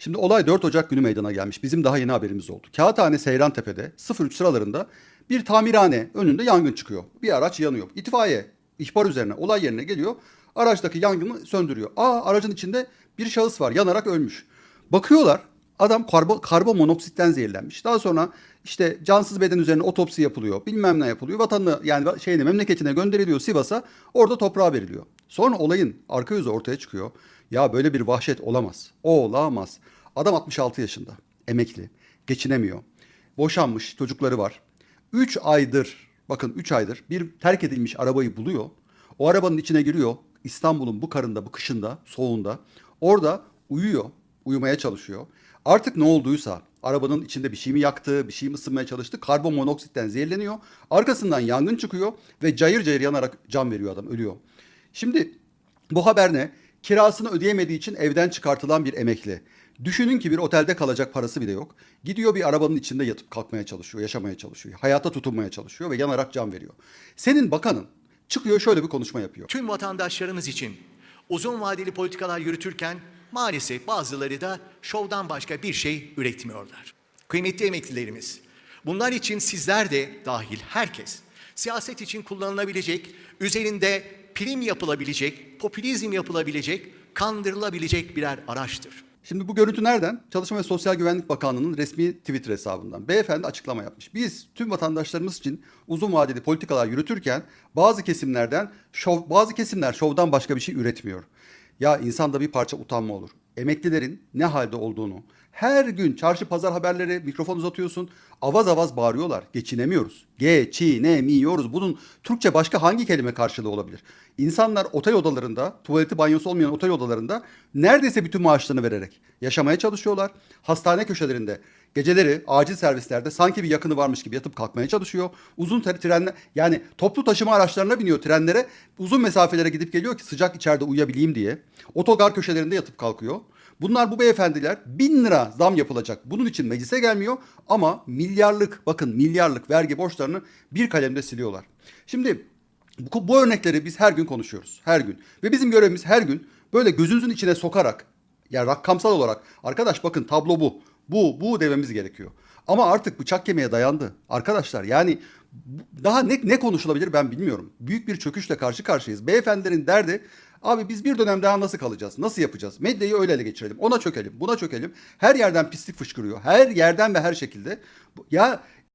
Şimdi olay 4 Ocak günü meydana gelmiş. Bizim daha yeni haberimiz oldu. Kağıthane Seyrantepe'de 03 sıralarında bir tamirhane önünde yangın çıkıyor. Bir araç yanıyor. İtfaiye ihbar üzerine olay yerine geliyor. Araçtaki yangını söndürüyor. Aa aracın içinde bir şahıs var yanarak ölmüş. Bakıyorlar adam karbon, karbon monoksitten zehirlenmiş. Daha sonra işte cansız beden üzerine otopsi yapılıyor. Bilmem ne yapılıyor. Vatanına yani şeyine memleketine gönderiliyor Sivas'a. Orada toprağa veriliyor. Sonra olayın arka yüzü ortaya çıkıyor. Ya böyle bir vahşet olamaz. Olamaz. Adam 66 yaşında. Emekli. Geçinemiyor. Boşanmış. Çocukları var. 3 aydır bakın 3 aydır bir terk edilmiş arabayı buluyor. O arabanın içine giriyor. İstanbul'un bu karında, bu kışında, soğuğunda. Orada uyuyor. Uyumaya çalışıyor. Artık ne olduysa arabanın içinde bir şey mi yaktı, bir şey mi ısınmaya çalıştı. Karbon monoksitten zehirleniyor. Arkasından yangın çıkıyor ve cayır cayır yanarak can veriyor adam, ölüyor. Şimdi bu haber ne? Kirasını ödeyemediği için evden çıkartılan bir emekli. Düşünün ki bir otelde kalacak parası bile yok. Gidiyor bir arabanın içinde yatıp kalkmaya çalışıyor, yaşamaya çalışıyor. Hayata tutunmaya çalışıyor ve yanarak can veriyor. Senin bakanın çıkıyor şöyle bir konuşma yapıyor. Tüm vatandaşlarımız için uzun vadeli politikalar yürütürken maalesef bazıları da şovdan başka bir şey üretmiyorlar. Kıymetli emeklilerimiz, bunlar için sizler de dahil herkes siyaset için kullanılabilecek, üzerinde prim yapılabilecek, popülizm yapılabilecek, kandırılabilecek birer araçtır. Şimdi bu görüntü nereden? Çalışma ve Sosyal Güvenlik Bakanlığı'nın resmi Twitter hesabından. Beyefendi açıklama yapmış. Biz tüm vatandaşlarımız için uzun vadeli politikalar yürütürken bazı kesimlerden şov, bazı kesimler şovdan başka bir şey üretmiyor. Ya insanda bir parça utanma olur. Emeklilerin ne halde olduğunu her gün çarşı pazar haberleri mikrofon uzatıyorsun. Avaz avaz bağırıyorlar. Geçinemiyoruz. Geçinemiyoruz. Bunun Türkçe başka hangi kelime karşılığı olabilir? İnsanlar otel odalarında, tuvaleti banyosu olmayan otel odalarında neredeyse bütün maaşlarını vererek yaşamaya çalışıyorlar. Hastane köşelerinde geceleri acil servislerde sanki bir yakını varmış gibi yatıp kalkmaya çalışıyor. Uzun tre- trenler yani toplu taşıma araçlarına biniyor trenlere. Uzun mesafelere gidip geliyor ki sıcak içeride uyuyabileyim diye. Otogar köşelerinde yatıp kalkıyor. Bunlar bu beyefendiler bin lira zam yapılacak. Bunun için meclise gelmiyor ama milyarlık bakın milyarlık vergi borçlarını bir kalemde siliyorlar. Şimdi bu, bu örnekleri biz her gün konuşuyoruz. Her gün. Ve bizim görevimiz her gün böyle gözünüzün içine sokarak yani rakamsal olarak arkadaş bakın tablo bu. Bu bu dememiz gerekiyor. Ama artık bıçak kemiğe dayandı. Arkadaşlar yani daha ne, ne konuşulabilir ben bilmiyorum. Büyük bir çöküşle karşı karşıyayız. Beyefendilerin derdi abi biz bir dönem daha nasıl kalacağız? Nasıl yapacağız? Medyayı öyle ele geçirelim. Ona çökelim. Buna çökelim. Her yerden pislik fışkırıyor. Her yerden ve her şekilde. Ya